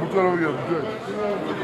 Bu tarafa geldi.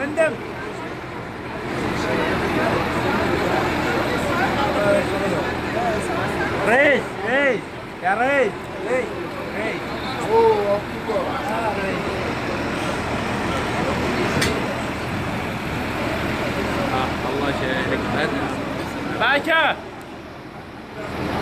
عندك ريس ريس يا ريس ريس ريس اوه الله يشهدك. باشا